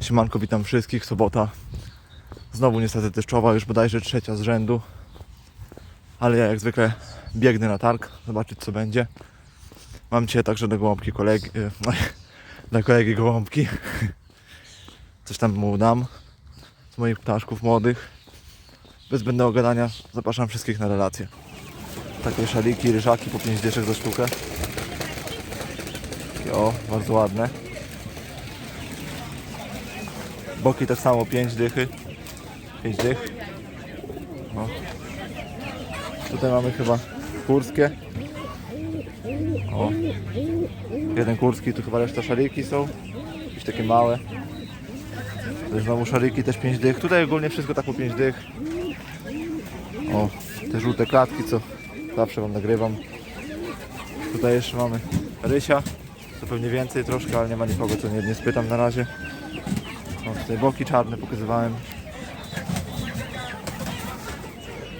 Siemanko, witam wszystkich. Sobota. Znowu niestety deszczowa, już bodajże trzecia z rzędu. Ale ja jak zwykle biegnę na targ, zobaczyć co będzie. Mam dzisiaj także do gołąbki kolegi, e, dla kolegi gołąbki. Coś tam mu dam z moich ptaszków młodych. Bez zbędnego gadania zapraszam wszystkich na relacje. Takie szaliki, ryżaki po 5 dyszek za sztukę. O, bardzo ładne. Boki tak samo 5 dychy. 5 dych. O. Tutaj mamy chyba kurskie. O. Jeden kurski, tu chyba reszta szaliki są. Jakieś takie małe. Tutaj znowu szaliki też 5 dych. Tutaj ogólnie wszystko tak po 5 dych. O, te żółte klatki, co zawsze wam nagrywam. Tutaj jeszcze mamy rysia. To pewnie więcej troszkę, ale nie ma nikogo, co nie, nie spytam na razie. Tutaj boki czarne pokazywałem.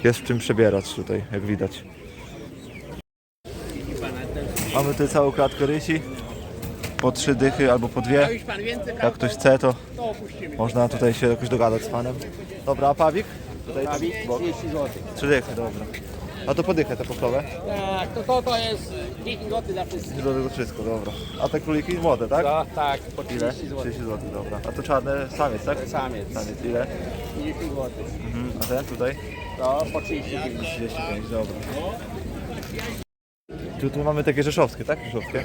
Jest w czym przebierać tutaj, jak widać. Mamy tutaj całą klatkę rysi. Po trzy dychy albo po dwie. Jak ktoś chce, to można tutaj się jakoś dogadać z panem. Dobra, a pawik? Tutaj Prawie bok. 30 zł. Trzy dychy, dobra. A to podychę te pocztowe? Tak, to, to, to jest 10 zł dla wszystkich. Wszystko, dobra. A te króliki młode, tak? To, tak, po Ile? 30 zł. 30 zł, dobra. A to czarne samiec, tak? Samiec. Samiec, ile? 30 zł. Mhm. A ten tutaj? To po 35. 35, dobra. Tu, tu mamy takie rzeszowskie, tak? Rzeszowskie.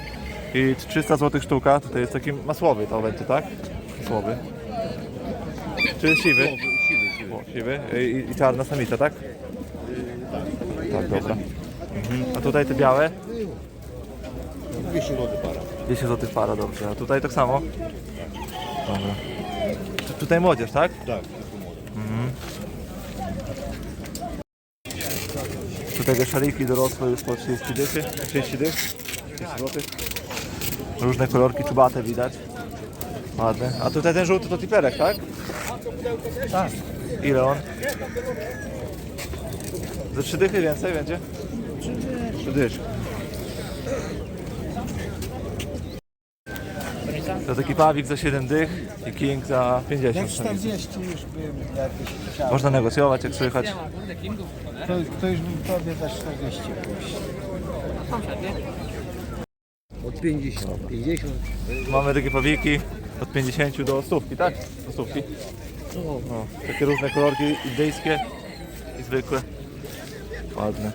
I 300 zł sztuka, tutaj jest taki masłowy to będzie, tak? Masłowy. Czy siwy? Siwy, siwy. Siwy. I, I czarna samica, tak? Tak, dobra. Mhm. A tutaj te białe? 200 zł para. 200 zł para, dobrze. A tutaj tak samo? Dobra. Tu, tutaj młodzież, tak? Tak, tylko młode. Tutaj te szaliki dorosłe już po 30 dychy, 30 dych, 30 zł. Różne kolorki czubate widać. Ładne. A tutaj ten żółty to tiperek, tak? Tak. Ile on? Ze 3 dychy więcej będzie? 3 dychy. To taki pawik za 7 dych i king za 50. 40 już bym jakbyś chciał. Można negocjować jak słychać. To, to już bym tobie za 40 puścił. Od 50, 50. Mamy takie pawiki od 50 do stówki, tak? Do stówki. No, takie różne kolorki indyjskie i zwykłe. Ładne.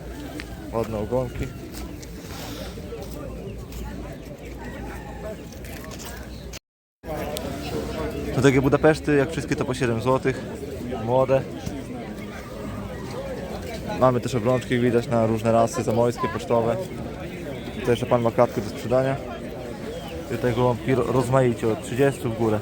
Ładne ogonki. To takie Budapeszty, jak wszystkie to po 7 zł. Młode. Mamy też obrączki, widać, na różne rasy zamojskie, pocztowe. Tutaj jeszcze pan ma klatkę do sprzedania. I Tutaj gołąbki ro- rozmaicie od 30 w górę.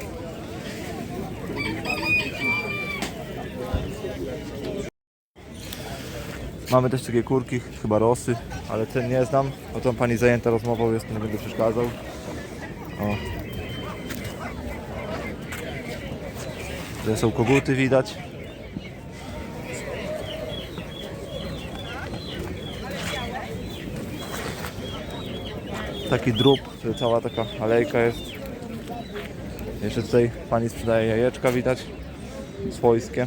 Mamy też takie kurki, chyba rosy, ale ten nie znam. O tą pani zajęta rozmową jest, nie będę przeszkadzał. O. Tutaj są koguty widać. taki drób, cała taka alejka jest. Jeszcze tutaj pani sprzedaje jajeczka, widać, swojskie.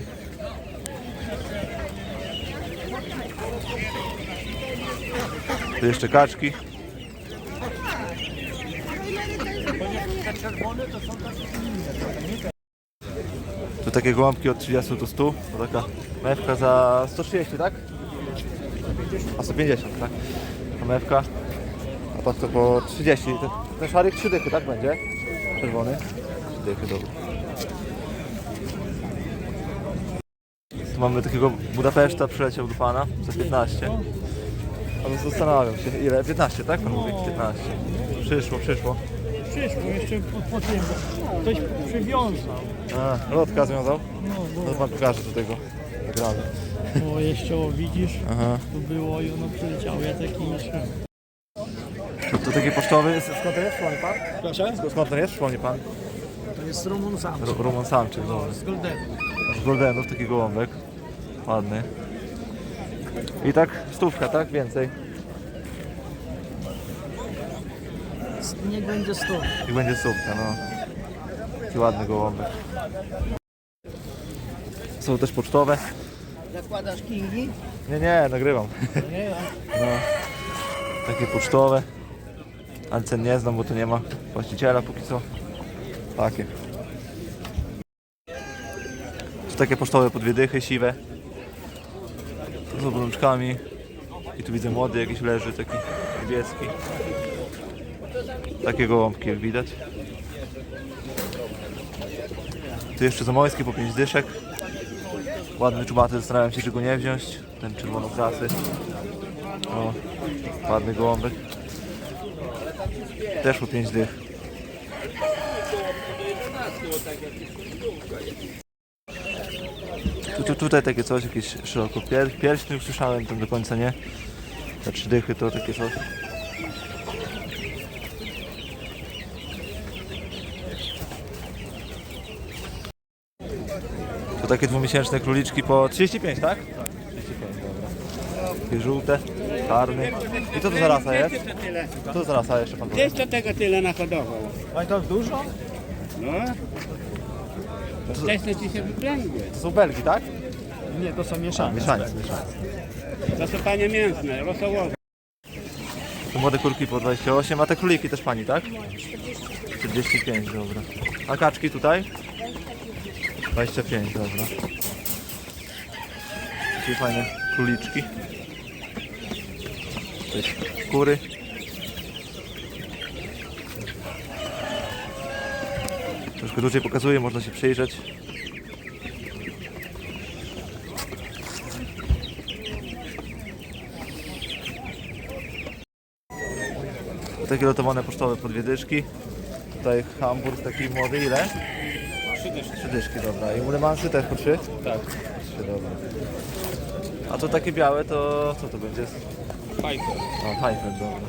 Tu jeszcze kaczki. Tu takie gołąbki od 30 do 100, to taka mewka za 130, tak? A 150, tak? Ta mewka a tak to po 30. Ten, ten szarik 3 dychy, tak będzie? Czerwony. 3 dychy, dobra. Tu mamy takiego Budapeszta, przyleciał do pana za 15. Ale zastanawiam się, ile? 15, tak? Pan mówi 15. Przyszło, przyszło. Przyszło, jeszcze po, po tym ktoś przywiązał, A, lotka związał? no No to pan pokaże do tego nagramy. bo, bo jeszcze o, widzisz, Aha. tu było i ono przyleciało, ja taki jeszcze. To, taki pocztowy jest, skąd to jest? Przypomni pan? Proszę? Skąd- to jest? Przypomni pan? To jest Roman sam, Ru- Rumun samczyk, no. z Goldenu. Z goldenów taki gołąbek. Ładny. I tak stówka, tak? Więcej. Niech będzie 100. I będzie stówka, no. Taki ładny gołąbek. Są też pocztowe. Zakładasz kingi? Nie, nie, nagrywam. No. Takie pocztowe. Ale cen nie znam, bo tu nie ma właściciela póki co. Takie. Tu takie pocztowe po dwie dychy, siwe. Z obrączkami. I tu widzę młody jakiś leży, taki niebieski. Takie gołąbki jak widać. Tu jeszcze zamojski po 5 dyszek. Ładny czubaty, zastanawiam się czy go nie wziąć. Ten czerwonokrasy. O, ładny gołąbek. Też po 5 dych. Tu, tu, tutaj takie coś, jakieś szeroko pier, pierśny już słyszałem, tam do końca nie. Te trzy dychy to takie coś. To takie dwumiesięczne króliczki po 35, tak? 35, dobra. Takie żółte, czarny. I co to za rasa jest? Co to za rasa jeszcze pan powie? Gdzieś to tego tyle nahodował. A to dużo? No. To wcześniej ci się wyplęgły. To są belgi, tak? Nie, to są mieszane. Mieszaniec, mieszaniec. To są panie mięsne, rosołowe. Tu młode kurki po 28, a te króliki też pani, tak? 45, dobra. A kaczki tutaj? 25, dobra. Czyli fajne króliczki. Kury. Troszkę dłużej pokazuję, można się przyjrzeć. Takie lotowane pocztowe po dwie dyszki. Tutaj Hamburg taki młody, ile? Trzy dyszki. Trzy dyszki, dobra. I ulemansy też po trzy? Tak. Trzy, dobra. A to takie białe to co to będzie? Piper. O, Piper, dobra.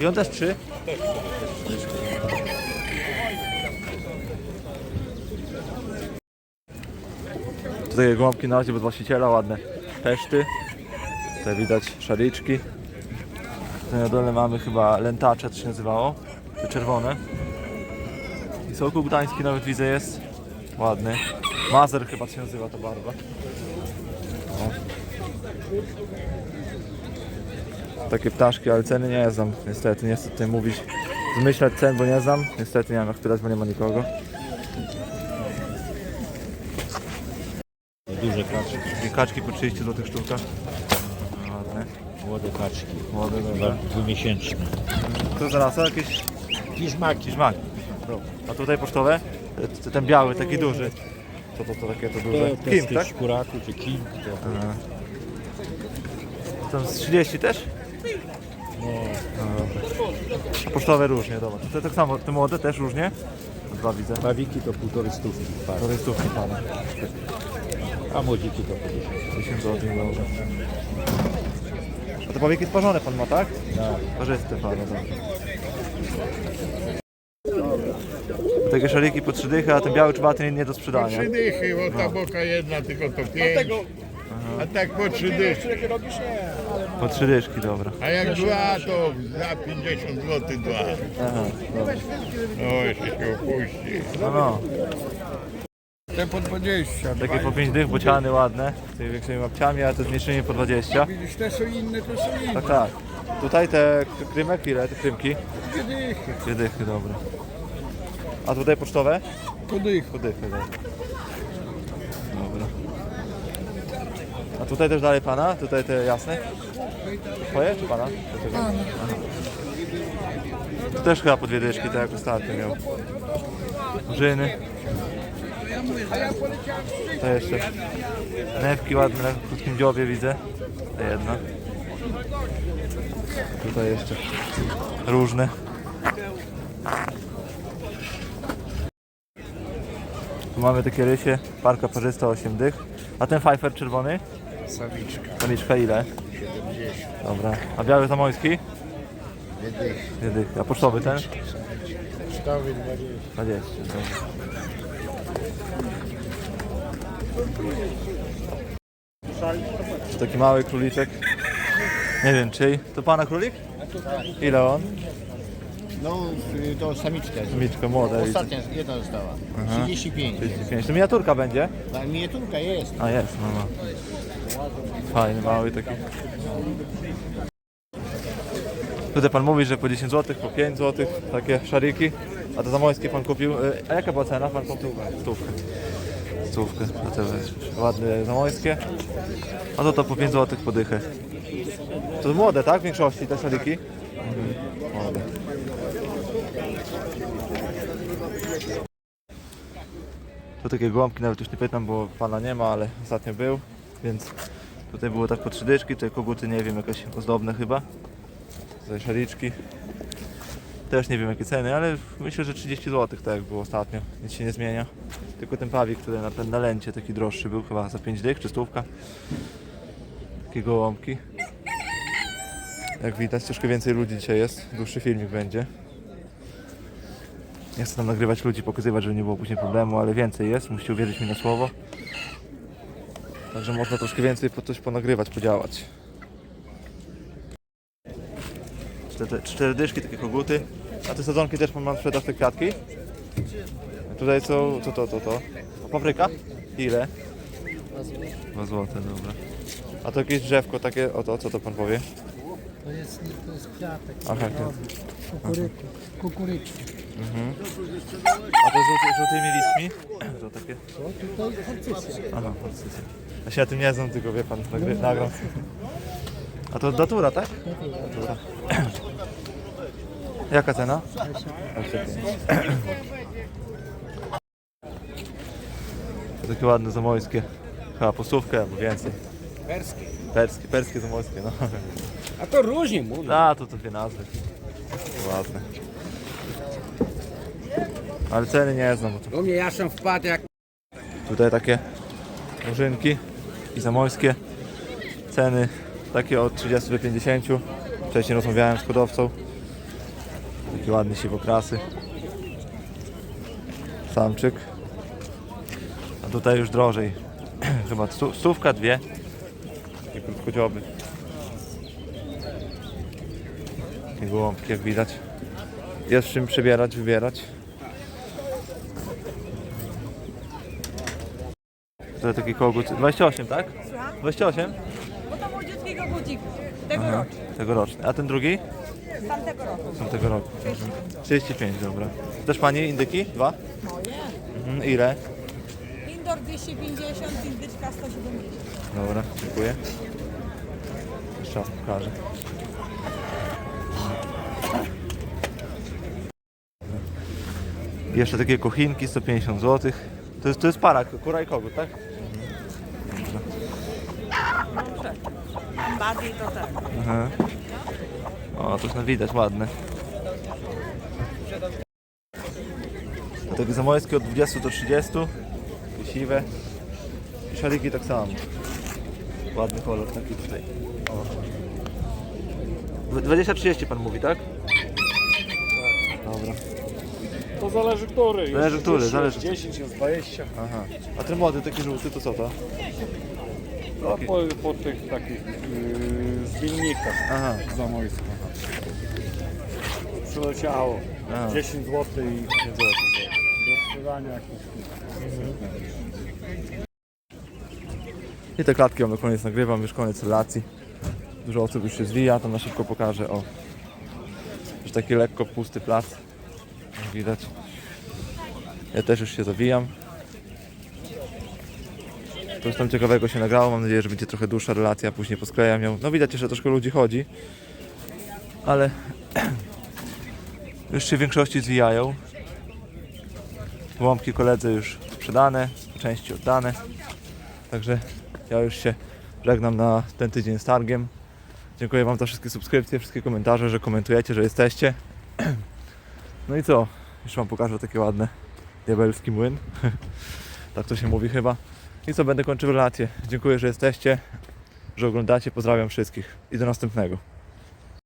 I on też trzy? Też trzy. dyszki, Tutaj gołąbki na razie bez właściciela, ładne peszty. Tutaj widać szaliczki. Tutaj na dole mamy chyba lentacze, to się nazywało. Te czerwone. I soku gdański nawet widzę jest. Ładny. Mazer chyba się nazywa ta barwa. O. Takie ptaszki, ale ceny nie znam. Niestety, nie chcę tutaj mówić, zmyślać cen, bo nie znam. Niestety nie mam jak pytać, bo nie ma nikogo. Duże kaczki, Takie kaczki po 30 zł sztuka. Ładne. młode kaczki. Młode, dobra. Dwumiesięczne. To zaraz, a jakieś Kiszmaki. Kiszmaki. A tutaj pocztowe? Ten biały, taki duży. Co to, to takie to duże? To, Kim, z tych tak? szkuraku czy kim. To, Tam z 30 też? no, No. A pocztowe różnie, dobra. To tak samo, te młode też różnie? Dwa widzę. pawiki to półtorej stówki. par. A młodziki to 50. 1000 zł, dobra. A te powieki tworzone pan ma, tak? Tak. Parzyste pana, dobra. Takie szaliki po trzy dychy, a ten biały czwarty nie, nie do sprzedania. Trzy dychy, bo ta boka jedna, tylko to pięć. A tak po trzy dychy. Po trzy dyszki, dobra. A jak dwa, to za 50 zł dwa. Aha, dobra. No, jeszcze się opuści. No, no. Te po 20. Takie po 5 dych, bociany ładne, z tymi większymi łapciami, a te z mniejszymi po 20. Widzisz, te są inne, to są inne. Tak, tak. Tutaj te krymek, ile te krymki? Dwie dychy. Dwie dychy, dobra. A tutaj pocztowe? Po dychu. Po dychy, dobra. Dobra. A tutaj też dalej pana? Tutaj te jasne? Twoje czy pana? Pana. Tu też chyba po dwie dyszki, tak jak ostatnio miał. Murzyny. To jeszcze. Newki ładne na krótkim dziobie widzę. Ta jedna. Tutaj jeszcze różne. Tu mamy takie rysie, parka parzysta 8 dych. A ten Pfeiffer czerwony? Samiczka. Samiczka ile? 70. Dobra. A biały zamojski? Dwie dychy. Dwie dychy. A pocztowy ten? Sztawy 20. 20. Dobra. Taki mały króliczek. Nie wiem czyj. To pana królik? Ile on? No, y, to samiczka jest. Samiczka młoda. widzę. Ostatnia, jedna została. Aha. 35. 35. To miniaturka będzie? Ta miniaturka jest. A jest, no no. Fajny, mały taki. Tutaj pan mówi, że po 10 zł, po 5 zł, takie szariki. A to zamojskie pan kupił. y, A jaka była cena? Pan kupił stówkę. Stówkę. A te ładne zamojskie. A to to po 5 zł podychę. To młode, tak? W większości te szariki? Mhm. Młode. Tu takie gołąbki, nawet już nie pytam, bo pana nie ma, ale ostatnio był, więc tutaj było tak po trzy dyszki, tutaj koguty nie wiem, jakieś ozdobne chyba. Tutaj szaliczki. Też nie wiem jakie ceny, ale myślę, że 30 zł tak jak było ostatnio, nic się nie zmienia. Tylko ten pawik, który na, na lęcie taki droższy był, chyba za 5 dych czy stówka. Takie gołąbki. Jak widać, troszkę więcej ludzi dzisiaj jest, dłuższy filmik będzie. Nie chcę tam nagrywać ludzi, pokazywać, żeby nie było później problemu, ale więcej jest, musicie uwierzyć mi na słowo. Także można troszkę więcej po coś ponagrywać, podziałać. Cztery, cztery dyszki, takie koguty. A te sadzonki też mam sprzedaż te kwiatki. Tutaj są, co to, to, to? A papryka? Ile? 2 złote, dobra. A to jakieś drzewko takie, o to, co to pan powie? To jest, to jest kwiatek. Aha, to- Kukuryku. Kukuryku. A to żółty, żółtymi listmi? To takie? To tutaj harcysia. Aha, policyjcy. Ja się na tym nie znam, tylko wie pan, nagry, nagram. A to datura, tak? Datura. Jaka cena? 25. To takie ładne zamojskie. Chyba postówkę albo więcej. Perskie. Perskie, perskie zamojskie, no. A to różnie mówią. A, to to dwie nazwy. Ładne. Ale ceny nie znam, bo to U mnie Jaszą wpadł jak Tutaj takie murzynki i zamojskie. Ceny takie od 30 do 50. Wcześniej rozmawiałem z hodowcą. Takie ładne siwokrasy. Samczyk. A tutaj już drożej. Chyba stówka, dwie. Takie krótkodzioby. Takie gołąbki jak widać. Jest czym przebierać, wybierać. To taki kogut. 28, tak? 28? Bo to młodziutkiego budzik tegoroczny, Tegoroczny. A ten drugi? Z tamtego roku. Są tego roku. Mhm. 35, dobra. Też pani indyki? Dwa? Moje. Mhm. Ile? Indoor 250, indyczka 170. Dobra, dziękuję. Jeszcze raz pokażę. Jeszcze takie kochinki, 150 zł. To jest, to jest para, kura i kogut, tak? Bady to tak. Aha. O, to już na widać, ładne. A takie zamojskie od 20 do 30. Takie siwe. I szaliki tak samo. Ładny kolor taki tutaj. O. 20-30 pan mówi, tak? Dobra. To zależy który. Jest Zależy który, 10, zależy. 10, jest 20. Aha. A ten młody, taki żółty, to co to? A po, po tych takich yy, zwinnikach Aha. zamojskich. Przyleciało. Aha. 10 zł i 5 zł. do sprzedania jakieś. I te klatki mam na koniec nagrywam, już koniec relacji. Dużo osób już się zwija, to na szybko pokażę o już taki lekko pusty plac. Jak widać. Ja też już się zawijam. Coś tam ciekawego się nagrało, mam nadzieję, że będzie trochę dłuższa relacja, później posklejam ją. No widać jeszcze troszkę ludzi chodzi, ale już się w większości zwijają. Łąbki koledzy już sprzedane, części oddane. Także ja już się żegnam na ten tydzień z targiem. Dziękuję Wam za wszystkie subskrypcje, wszystkie komentarze, że komentujecie, że jesteście. No i co? Już Wam pokażę takie ładne diabelski młyn. tak to się mówi chyba. I co, będę kończył relację. Dziękuję, że jesteście, że oglądacie. Pozdrawiam wszystkich i do następnego.